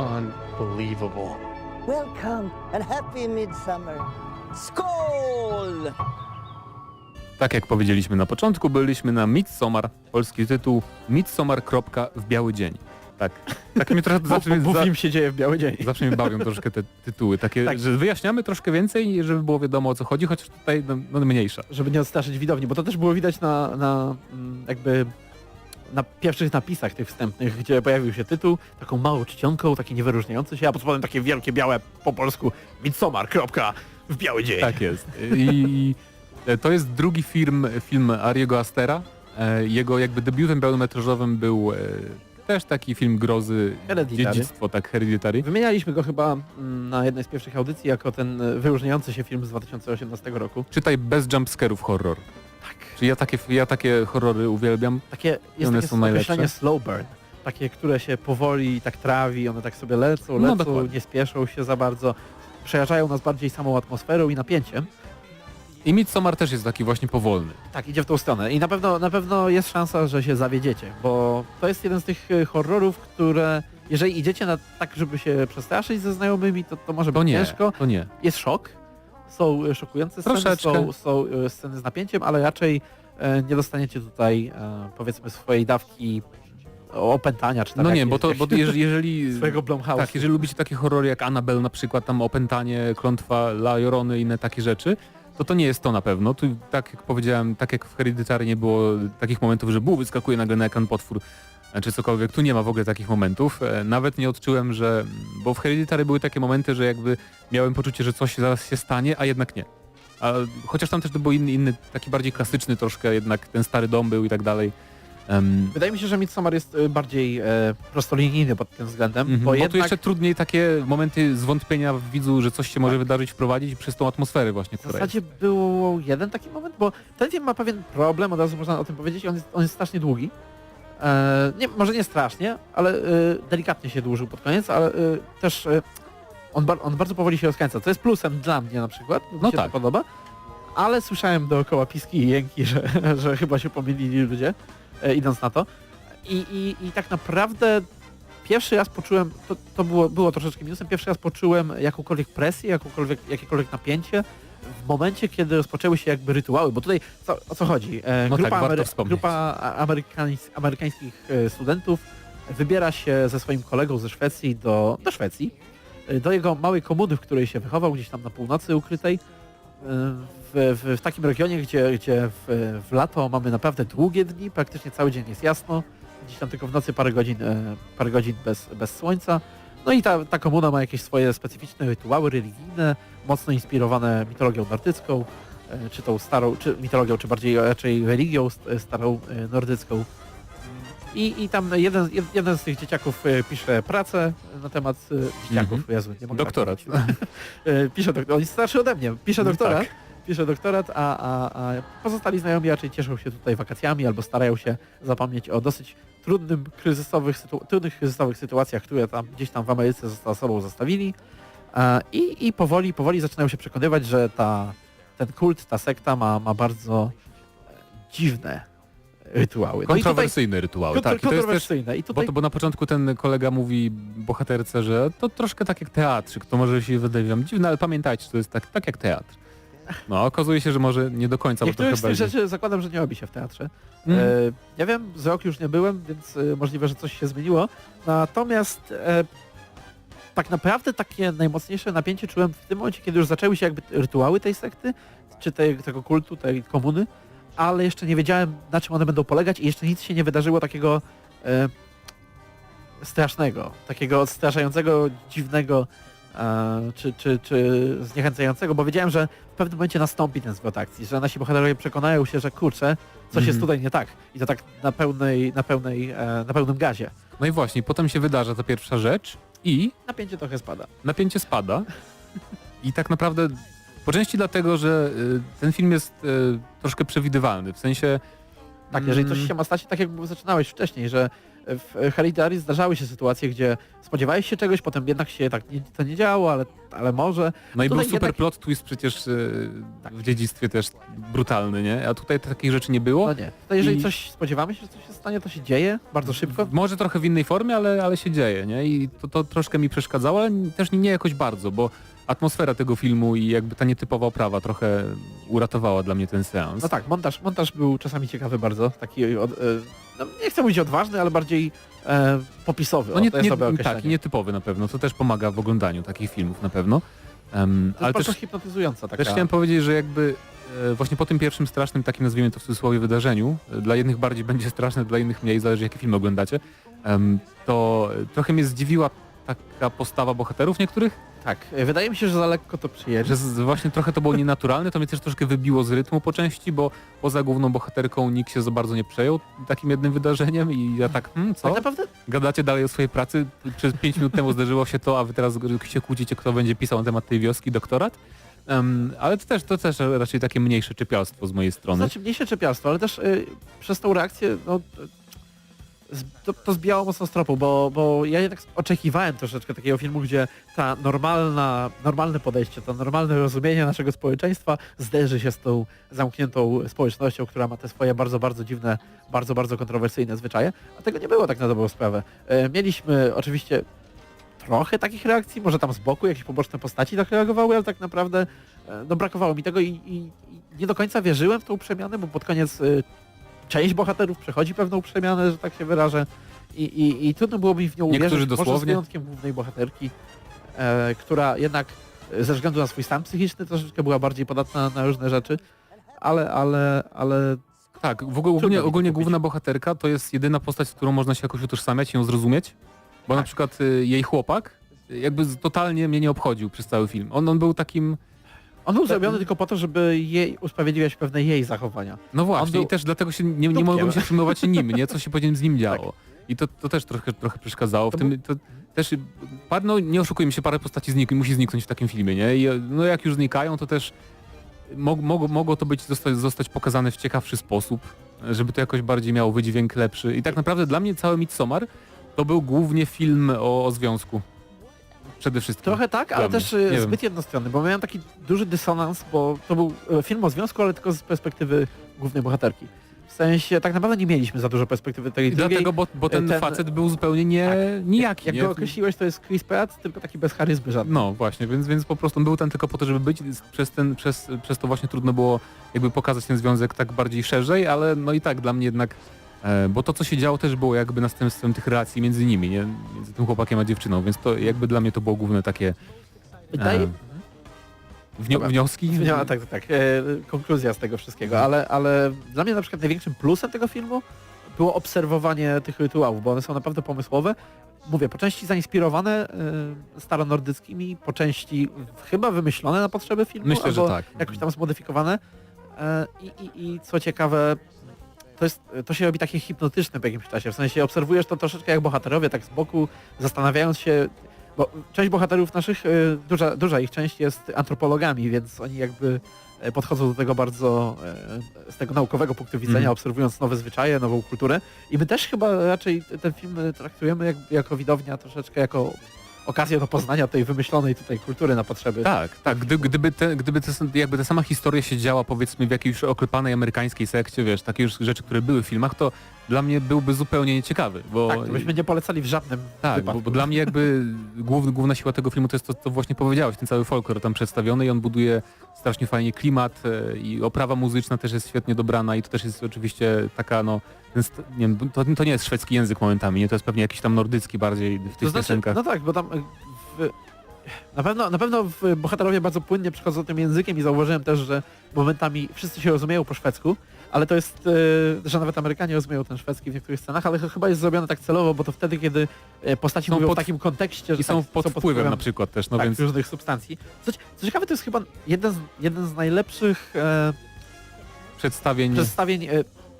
Unbelievable. Welcome and happy midsummer. Skål! Tak jak powiedzieliśmy na początku, byliśmy na Midsommar, polski tytuł Midsommar. w biały dzień. Tak, tak mnie trochę zawsze, Bo, bo za, film się dzieje w biały dzień. zawsze mnie bawią troszkę te tytuły, takie, Tak. że wyjaśniamy troszkę więcej, żeby było wiadomo o co chodzi, chociaż tutaj no, no mniejsza. Żeby nie odstraszyć widowni, bo to też było widać na, na mm, jakby na pierwszych napisach tych wstępnych, gdzie pojawił się tytuł, taką małą czcionką, taki niewyróżniający się, a pod spodem takie wielkie, białe, po polsku, Midsommar, kropka, w biały dzień. Tak jest. I to jest drugi film, film Ariego Astera. E, Jego jakby debiutem pełnometrażowym był e, też taki film grozy, Hereditary. dziedzictwo, tak, Hereditary. Wymienialiśmy go chyba mm, na jednej z pierwszych audycji jako ten e, wyróżniający się film z 2018 roku. Czytaj bez jumpscarów horror. Tak. Czyli ja takie, ja takie horrory uwielbiam. Takie, jest One takie są najlepsze. określenie slow burn. Takie, które się powoli tak trawi, one tak sobie lecą, No, lecą, dokładnie. nie spieszą się za bardzo. Przejarzają nas bardziej samą atmosferą i napięciem. I Midsommar też jest taki właśnie powolny. Tak, idzie w tą stronę. I na pewno, na pewno jest szansa, że się zawiedziecie, bo to jest jeden z tych e, horrorów, które jeżeli idziecie na tak, żeby się przestraszyć ze znajomymi, to, to może To być nie, ciężko. to nie. Jest szok, są e, szokujące sceny, Troszeczkę. są, są e, sceny z napięciem, ale raczej e, nie dostaniecie tutaj powiedzmy swojej dawki opętania, czy tak No nie, bo to, bo jeżeli, jeżeli swojego tak, jeżeli lubicie takie horrory jak Annabelle na przykład, tam opętanie, klątwa, La Llorony i inne takie rzeczy, to to nie jest to na pewno. Tu, tak jak powiedziałem, tak jak w Hereditary nie było takich momentów, że bu, wyskakuje nagle na ekran potwór, czy cokolwiek, tu nie ma w ogóle takich momentów. E, Nawet nie odczułem, że... Bo w Hereditary były takie momenty, że jakby miałem poczucie, że coś zaraz się stanie, a jednak nie. A, chociaż tam też to był inny, inny, taki bardziej klasyczny troszkę, jednak ten stary dom był i tak dalej. Em, Wydaje mi się, że Midsommar jest e, bardziej e, prostolinijny pod tym względem, Mhm, bo bo tu jednak jeszcze trudniej takie momenty zwątpienia w widzu, że coś się może wydarzyć, wprowadzić przez tą atmosferę właśnie, w zasadzie był jeden taki moment, bo ten film ma pewien problem, od razu można o tym powiedzieć, on jest, on jest strasznie długi. E, nie, może nie strasznie, ale e, delikatnie się dłużył pod koniec, ale e, też on, on bardzo powoli się rozkręca, co jest plusem dla mnie na przykład, No się tak. to podoba, ale słyszałem dookoła piski i jęki, że, że chyba się pomylili ludzie, idąc na to. I, i, I tak naprawdę pierwszy raz poczułem, to, to było, było troszeczkę minusem, pierwszy raz poczułem jakąkolwiek presję, jakąkolwiek, jakiekolwiek napięcie w momencie, kiedy rozpoczęły się jakby rytuały, bo tutaj co, o co chodzi? E, No tak, grupa warto wspomnieć. grupa amerykańs amerykańskich e, studentów wybiera się ze swoim kolegą ze Szwecji do, do Szwecji, e, do jego małej komuny, w której się wychował, gdzieś tam na północy ukrytej, e, w, w, w takim regionie, gdzie, gdzie w, w lato mamy naprawdę długie dni, praktycznie cały dzień jest jasno, gdzieś tam tylko w nocy parę godzin, parę godzin bez, bez słońca. No i ta, ta komuna ma jakieś swoje specyficzne rytuały religijne, mocno inspirowane mitologią nordycką, e, czy tą starą, czy mitologią, czy bardziej raczej religią st- starą e, nordycką. I, I tam jeden, jed- jeden z tych dzieciaków e, pisze pracę na temat dzieciaków, Mhm. Jezu, nie mogę Doktorat. tak pisze doktorat, on jest starszy ode mnie, pisze doktorat, Tak. pisze doktorat, a, a, a pozostali znajomi raczej cieszą się tutaj wakacjami albo starają się zapomnieć o dosyć trudnym, kryzysowych, trudnych kryzysowych sytuacjach, które tam gdzieś tam w Ameryce za sobą zostawili. E, I, I powoli, powoli zaczynają się przekonywać, że ta, ten kult, ta sekta ma, ma bardzo e, dziwne rytuały. No tutaj kontrowersyjne rytuały. Tak, kontrowersyjne. I bo, tutaj to, bo na początku ten kolega mówi bohaterce, że to troszkę tak jak teatrzyk, to może się wydaje wam dziwne, ale pamiętajcie, to jest tak, tak jak teatr. No, okazuje się, że może nie do końca, bo niektórych trochę z tych rzeczy zakładam, że nie robi się w teatrze. Mm. E, ja wiem, z rok już nie byłem, więc e, możliwe, że coś się zmieniło. Natomiast e, tak naprawdę takie najmocniejsze napięcie czułem w tym momencie, kiedy już zaczęły się jakby rytuały tej sekty, czy tej, tego kultu, tej komuny, ale jeszcze nie wiedziałem, na czym one będą polegać i jeszcze nic się nie wydarzyło takiego e, strasznego, takiego odstraszającego, dziwnego, e, czy, czy, czy zniechęcającego, bo wiedziałem, że pewnym momencie nastąpi ten zwrot akcji, że nasi bohaterowie przekonają się, że kurczę, coś jest Mhm. tutaj nie tak. I to tak na pełnej, na pełnej, e, na pełnym gazie. No i właśnie, potem się wydarza ta pierwsza rzecz i Napięcie trochę spada. napięcie spada. I tak naprawdę po części dlatego, że y, ten film jest y, troszkę przewidywalny. W sensie Tak, jeżeli mm, coś się ma stać, tak jak zaczynałeś wcześniej, że w Hereditary zdarzały się sytuacje, gdzie spodziewałeś się czegoś, potem jednak się tak nie, to nie działo, ale, ale może. No i był super jednak- plot twist przecież e, w dziedzictwie też brutalny, nie? A tutaj takich rzeczy nie było. No nie. To jeżeli I- coś spodziewamy się, że coś się stanie, to się dzieje bardzo szybko. Może trochę w innej formie, ale, ale się dzieje, nie? I to, to troszkę mi przeszkadzało, ale też nie jakoś bardzo, bo atmosfera tego filmu i jakby ta nietypowa oprawa trochę uratowała dla mnie ten seans. No tak, montaż, montaż był czasami ciekawy bardzo, taki, od, e, no nie chcę mówić odważny, ale bardziej e, popisowy. No o, nie, to jest nie, tak, określenie. i nietypowy na pewno. To też pomaga w oglądaniu takich filmów na pewno. Em, To ale jest też, hipnotyzująca taka. też chciałem powiedzieć, że jakby e, właśnie po tym pierwszym strasznym, takim nazwijmy to w cudzysłowie, wydarzeniu, e, dla jednych bardziej będzie straszne, dla innych mniej, zależy jaki film oglądacie, em, to trochę mnie zdziwiła taka postawa bohaterów niektórych, Tak, e, wydaje mi się, że za lekko to że z, właśnie trochę to było nienaturalne, to mnie też troszkę wybiło z rytmu po części, bo poza główną bohaterką nikt się za bardzo nie przejął takim jednym wydarzeniem i ja tak, hmm, co? Tak naprawdę Gadacie dalej o swojej pracy, przez 5 minut temu zdarzyło się to, a wy teraz się kłócicie, kto będzie pisał na temat tej wioski doktorat. Em, ale to też, to też raczej takie mniejsze czepialstwo z mojej to strony. znaczy mniejsze czepialstwo, ale też y, przez tą reakcję no, to, to zbijało mocno z tropu, bo, bo ja jednak oczekiwałem troszeczkę takiego filmu, gdzie ta normalna, normalne podejście, to normalne rozumienie naszego społeczeństwa zderzy się z tą zamkniętą społecznością, która ma te swoje bardzo, bardzo dziwne, bardzo, bardzo kontrowersyjne zwyczaje, a tego nie było tak na dobrą sprawę. E, Mieliśmy oczywiście trochę takich reakcji, może tam z boku jakieś poboczne postaci tak reagowały, ale tak naprawdę e, no brakowało mi tego i, i, i nie do końca wierzyłem w tą przemianę, bo pod koniec y, część bohaterów przechodzi pewną przemianę, że tak się wyrażę i, i, i trudno było mi w nią Niektórzy uwierzyć, może z dosłownie. wyjątkiem głównej bohaterki, e, która jednak ze względu na swój stan psychiczny troszeczkę była bardziej podatna na różne rzeczy, ale, ale, ale Tak, w ogóle, ogólnie, ogólnie główna bohaterka to jest jedyna postać, z którą można się jakoś utożsamiać i ją zrozumieć, bo na Tak. przykład y, jej chłopak y, jakby totalnie mnie nie obchodził przez cały film. On, on był takim, on był Tak. zrobiony tylko po to, żeby jej usprawiedliwiać pewne jej zachowania. no właśnie, był i też dlatego się nie, nie dupkiem. mogłem się przejmować nim, nie? Co się powiedzieć z nim Tak. działo. I to, to też trochę, trochę przeszkadzało. W tym, to też, par- no nie oszukujmy się, parę postaci znik, musi zniknąć w takim filmie, nie? I no jak już znikają, to też mog, mogło, mogło to być zostać, zostać pokazane w ciekawszy sposób, żeby to jakoś bardziej miało wydźwięk lepszy. I tak naprawdę dla mnie cały Midsommar to był głównie film o, o związku. Przede wszystkim. Trochę tak, ale też y, Nie wiem. zbyt jednostronny, bo miałem taki duży dysonans, bo to był e, film o związku, ale tylko z perspektywy głównej bohaterki. W sensie tak naprawdę nie mieliśmy za dużo perspektywy tej I drugiej. dlatego, bo, bo ten, ten- facet był zupełnie nie, nijaki. Jak nie? go określiłeś, to jest Chris Pratt, tylko taki bez charyzmy żadnej. No właśnie, więc, więc po prostu on był tam tylko po to, żeby być. Przez, ten, przez, przez to właśnie trudno było jakby pokazać ten związek tak bardziej szerzej, ale no i tak dla mnie jednak, e, bo to co się działo też było jakby następstwem tych relacji między nimi, nie? między tym chłopakiem a dziewczyną, więc to jakby dla mnie to było główne takie Wydaje, e, Dobra. wnioski. Nie, tak, tak, tak. E, konkluzja z tego wszystkiego, ale, ale dla mnie na przykład największym plusem tego filmu było obserwowanie tych rytuałów, bo one są naprawdę pomysłowe. Mówię, po części zainspirowane e, staronordyckimi, po części chyba wymyślone na potrzeby filmu, Myślę, że albo tak. jakoś tam zmodyfikowane. E, i, i, I co ciekawe, to, jest, to się robi takie hipnotyczne po jakimś czasie. W sensie obserwujesz to troszeczkę jak bohaterowie, tak z boku, zastanawiając się, bo część bohaterów naszych, y, duża, duża ich część jest antropologami, więc oni jakby e, podchodzą do tego bardzo e, z tego naukowego punktu widzenia, Mhm. obserwując nowe zwyczaje, nową kulturę. I my też chyba raczej ten film traktujemy jak, jako widownia troszeczkę jako okazję do poznania tej wymyślonej tutaj kultury na potrzeby. Tak, tak. Gdy, gdyby, te, gdyby te, jakby ta sama historia się działa powiedzmy w jakiejś oklepanej amerykańskiej sekcie, wiesz, takie już rzeczy, które były w filmach, to dla mnie byłby zupełnie nieciekawy, bo Tak, byśmy nie polecali w żadnym Tak, bo, bo dla mnie jakby główny, główna siła tego filmu to jest to, co właśnie powiedziałeś, ten cały folklor tam przedstawiony i on buduje strasznie fajnie klimat e, i oprawa muzyczna też jest świetnie dobrana i to też jest oczywiście taka no, nie wiem, to, to nie jest szwedzki język momentami, nie? to jest pewnie jakiś tam nordycki bardziej w tych To znaczy, piosenkach. no tak, bo tam w, na pewno, na pewno bohaterowie bardzo płynnie przychodzą tym językiem i zauważyłem też, że momentami wszyscy się rozumieją po szwedzku, ale to jest, e, że nawet Amerykanie rozumieją ten szwedzki w niektórych scenach, ale ch- chyba jest zrobione tak celowo, bo to wtedy, kiedy e, postaci Są mówią pod- w takim kontekście, że I są tak, pod wpływem na przykład też, no tak, więc różnych substancji. Co, co ciekawe, to jest chyba jeden z, jeden z najlepszych e, przedstawień przedstawień e,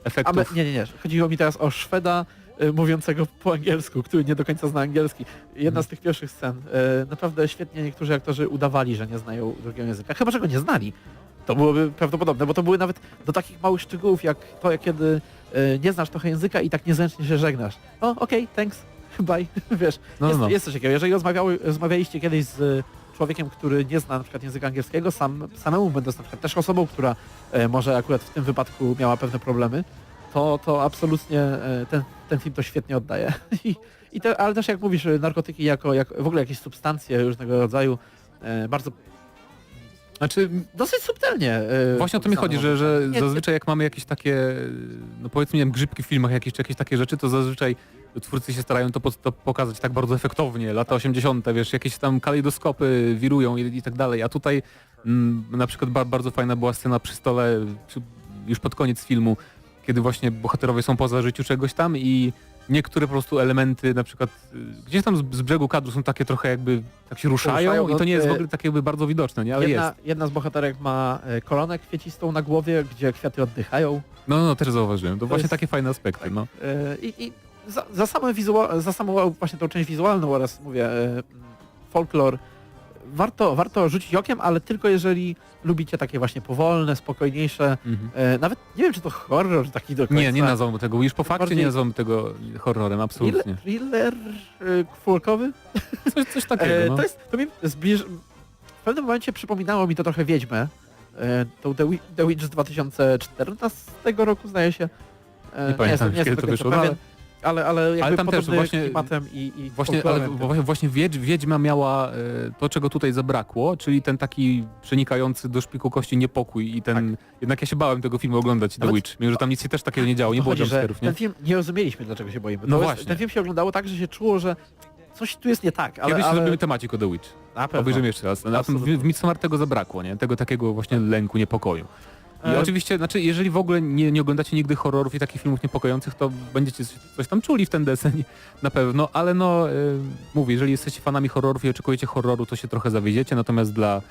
efektów. Amer- nie, nie, nie. Chodziło mi teraz o Szweda mówiącego po angielsku, który nie do końca zna angielski. Jedna Mhm. z tych pierwszych scen. Y, naprawdę świetnie niektórzy aktorzy udawali, że nie znają drugiego języka. Chyba, że go nie znali. To byłoby prawdopodobne, bo to były nawet do takich małych szczegółów, jak to, jak kiedy e, nie znasz trochę języka i tak niezręcznie się żegnasz. O, okej, thanks, bye, wiesz. No, jest, no. jest coś takiego. Jeżeli rozmawiały, rozmawialiście kiedyś z e, człowiekiem, który nie zna na przykład języka angielskiego, sam, samemu będąc na przykład też osobą, która e, może akurat w tym wypadku miała pewne problemy, to, to absolutnie e, ten, ten film to świetnie oddaje. I, i te, ale też jak mówisz, e, narkotyki jako, jako w ogóle jakieś substancje różnego rodzaju, e, bardzo Znaczy, dosyć subtelnie. Właśnie o to mi chodzi, że, że Nie, zazwyczaj jak mamy jakieś takie, no powiedzmy, nie wiem, grzybki w filmach jakieś, czy jakieś takie rzeczy, to zazwyczaj twórcy się starają to, to pokazać tak bardzo efektownie, lata 80., wiesz, jakieś tam kalejdoskopy wirują i, i tak dalej, a tutaj mm, na przykład ba, bardzo fajna była scena przy stole przy, już pod koniec filmu, kiedy właśnie bohaterowie są poza życiu czegoś tam i niektóre po prostu elementy, na przykład y, gdzieś tam z, z brzegu kadru są takie trochę jakby tak się ruszają, Ruszają, i to nie jest w no, ogóle tak jakby bardzo widoczne, nie? Ale jedna, jest. jedna z bohaterek ma e, koronę kwiecistą na głowie, gdzie kwiaty oddychają. No, no, też zauważyłem. To, właśnie jest- takie fajne aspekty, no. E, I, i za, za, same wizua- za samą właśnie tą część wizualną oraz mówię e, folklor warto, warto rzucić okiem, ale tylko jeżeli lubicie takie właśnie powolne, spokojniejsze, Mhm. e, nawet nie wiem czy to horror taki do końca. Nie, nie nazwałbym tego, już po fakcie Bardziej- nie nazwałbym tego horrorem, absolutnie. Thriller, e, folkowy? Coś, coś takiego, E, no. to jest, to mi zbliż... W pewnym momencie przypominało mi to trochę Wiedźmę. E, tą The, Wi- The Witch z 2014 roku zdaje się. E, Nie pamiętam, jestem- kiedy jestem to wyszło, no, pewien, ale, ale jakby tam też właśnie- klimatem i, i Właśnie, ale właśnie, właśnie Wiedź, Wiedźma miała e, to, czego tutaj zabrakło, czyli ten taki przenikający do szpiku kości niepokój i ten... Jednak ja się bałem tego filmu oglądać, The Witch, mimo że tam nic się też takiego nie działo, nie było jumpscarów, nie? Ten film nie rozumieliśmy dlaczego się boimy. No To jest- właśnie. Ten film się oglądało tak, że się czuło, że coś tu jest nie tak, ale, Kiedyś ale zrobimy temacik o The Witch. na pewno. Obejrzymy jeszcze raz. Na w, w Midsommar tego zabrakło, nie? Tego takiego właśnie lęku, niepokoju. I E, oczywiście, znaczy, jeżeli w ogóle nie, nie oglądacie nigdy horrorów i takich filmów niepokojących, to będziecie coś, tam czuli w ten deseń na pewno, ale no, y, mówię, jeżeli jesteście fanami horrorów i oczekujecie horroru, to się trochę zawiedziecie, natomiast dla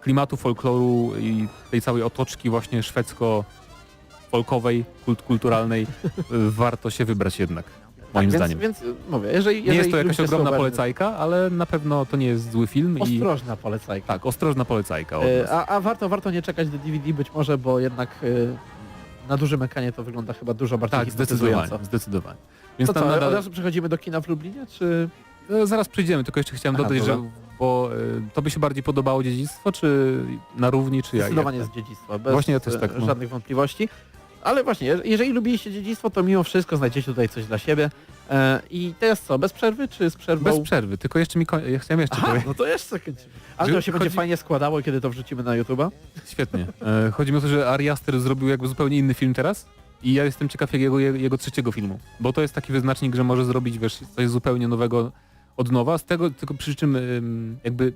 klimatu, folkloru i tej całej otoczki właśnie szwedzko-folkowej, kult, kulturalnej, warto się wybrać jednak, moim tak, zdaniem. Więc, więc mówię, jeżeli, jeżeli nie jest to jakaś ogromna polecajka, ale na pewno to nie jest zły film i Ostrożna polecajka. tak, ostrożna polecajka nas. A, a warto, warto nie czekać do DVD być może, bo jednak e, na dużym ekranie to wygląda chyba dużo bardziej Tak, zdecydowanie, zdecydowanie. Więc To co, nadal, od razu przechodzimy do kina w Lublinie, czy... e, zaraz przyjdziemy, tylko jeszcze chciałem Aha, dodać, dobra. że bo e, to by się bardziej podobało dziedzictwo, czy na równi, czy jak? Zdecydowanie jak? z dziedzictwa, bez Właśnie ja też tak, no. żadnych wątpliwości. Ale właśnie, je- jeżeli lubiliście dziedzictwo, to mimo wszystko znajdziecie tutaj coś dla siebie. E, I teraz co, bez przerwy, czy z przerwą? Bez przerwy, tylko jeszcze mi, koń- ja chciałem jeszcze Aha, powiedzieć. no to jeszcze. Ale to się będzie chodzi- fajnie składało, kiedy to wrzucimy na YouTube'a. Świetnie. E, chodzi mi o to, że Ari Aster zrobił jakby zupełnie inny film teraz i ja jestem ciekaw jego, jego trzeciego filmu, bo to jest taki wyznacznik, że może zrobić wiesz, coś zupełnie nowego od nowa, z tego tylko przy czym ym, jakby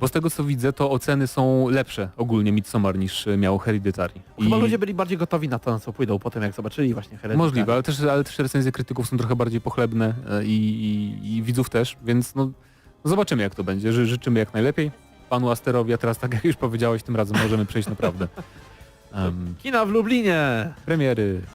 bo z tego co widzę, to oceny są lepsze ogólnie Midsommar niż e, miał Hereditary. Chyba ludzie byli bardziej gotowi na to, na co pójdą potem, jak zobaczyli właśnie Hereditary. Możliwe, ale też, ale też recenzje krytyków są trochę bardziej pochlebne e, i, i, i widzów też, więc no, zobaczymy jak to będzie. Ży, życzymy jak najlepiej panu Asterowi, a teraz tak jak już powiedziałeś, tym razem możemy przejść naprawdę. Um, Kina w Lublinie! premiery.